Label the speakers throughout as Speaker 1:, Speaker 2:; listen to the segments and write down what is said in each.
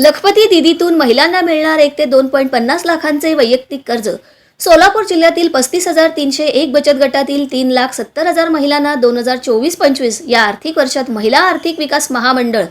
Speaker 1: लखपती दिदीतून महिलांना मिळणार एक ते दोन पॉईंट पन्नास लाखांचे वैयक्तिक कर्ज. सोलापूर जिल्ह्यातील पस्तीस हजार तीनशे एक बचत गटातील तीन लाख सत्तर हजार महिलांना दोन हजार चोवीस पंचवीस या आर्थिक वर्षात महिला आर्थिक विकास महामंडळ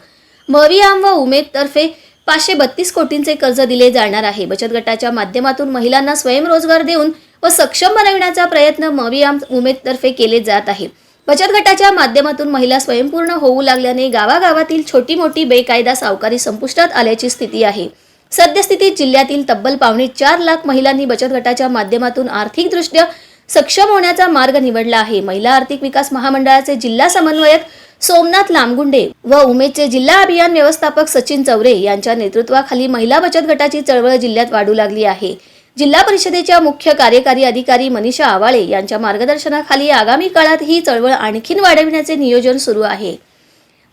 Speaker 1: मवियाम व उमेद तर्फे पाचशे बत्तीस कोटींचे कर्ज दिले जाणार आहे. बचत गटाच्या माध्यमातून महिलांना स्वयंरोजगार देऊन व सक्षम बनविण्याचा प्रयत्न मवियाम उमेदतर्फे केले जात आहे. बचत गटाच्या माध्यमातून महिला स्वयंपूर्ण होऊ लागल्याने गावागावातील छोटी मोठी बेकायदा सावकारी संपुष्टात आल्याची स्थिती आहे. सद्यस्थितीत जिल्ह्यातील तब्बल पावणे चार लाख महिलांनी बचत गटाच्या माध्यमातून आर्थिकदृष्ट्या सक्षम होण्याचा मार्ग निवडला आहे. महिला आर्थिक विकास महामंडळाचे जिल्हा समन्वयक सोमनाथ लामगुंडे व उमेदचे जिल्हा अभियान व्यवस्थापक सचिन चौरे यांच्या नेतृत्वाखाली महिला बचत गटाची चळवळ जिल्ह्यात वाढू लागली आहे. जिल्हा परिषदेच्या मुख्य कार्यकारी अधिकारी मनीषा आवाळे यांच्या मार्गदर्शनाखाली आगामी काळात ही चळवळ आणखीन वाढविण्याचे नियोजन सुरू आहे.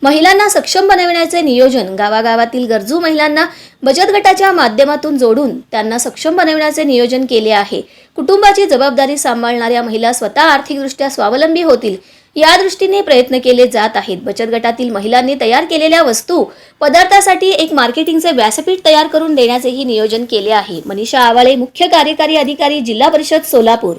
Speaker 1: महिलांना सक्षम बनविण्याचे नियोजन गावागावातील गरजू महिलांना बचत गटाच्या माध्यमातून जोडून त्यांना सक्षम बनविण्याचे नियोजन केले आहे. कुटुंबाची जबाबदारी सांभाळणाऱ्या महिला स्वतः आर्थिकदृष्ट्या स्वावलंबी होतील या दृष्टीने प्रयत्न केले जात आहेत. बचत गटातील महिलांनी तयार केलेल्या वस्तू पदार्थासाठी एक मार्केटिंगचे व्यासपीठ तयार करून देण्याचेही नियोजन केले आहे. मनीषा आवाळे मुख्य कार्यकारी अधिकारी जिल्हा परिषद सोलापूर.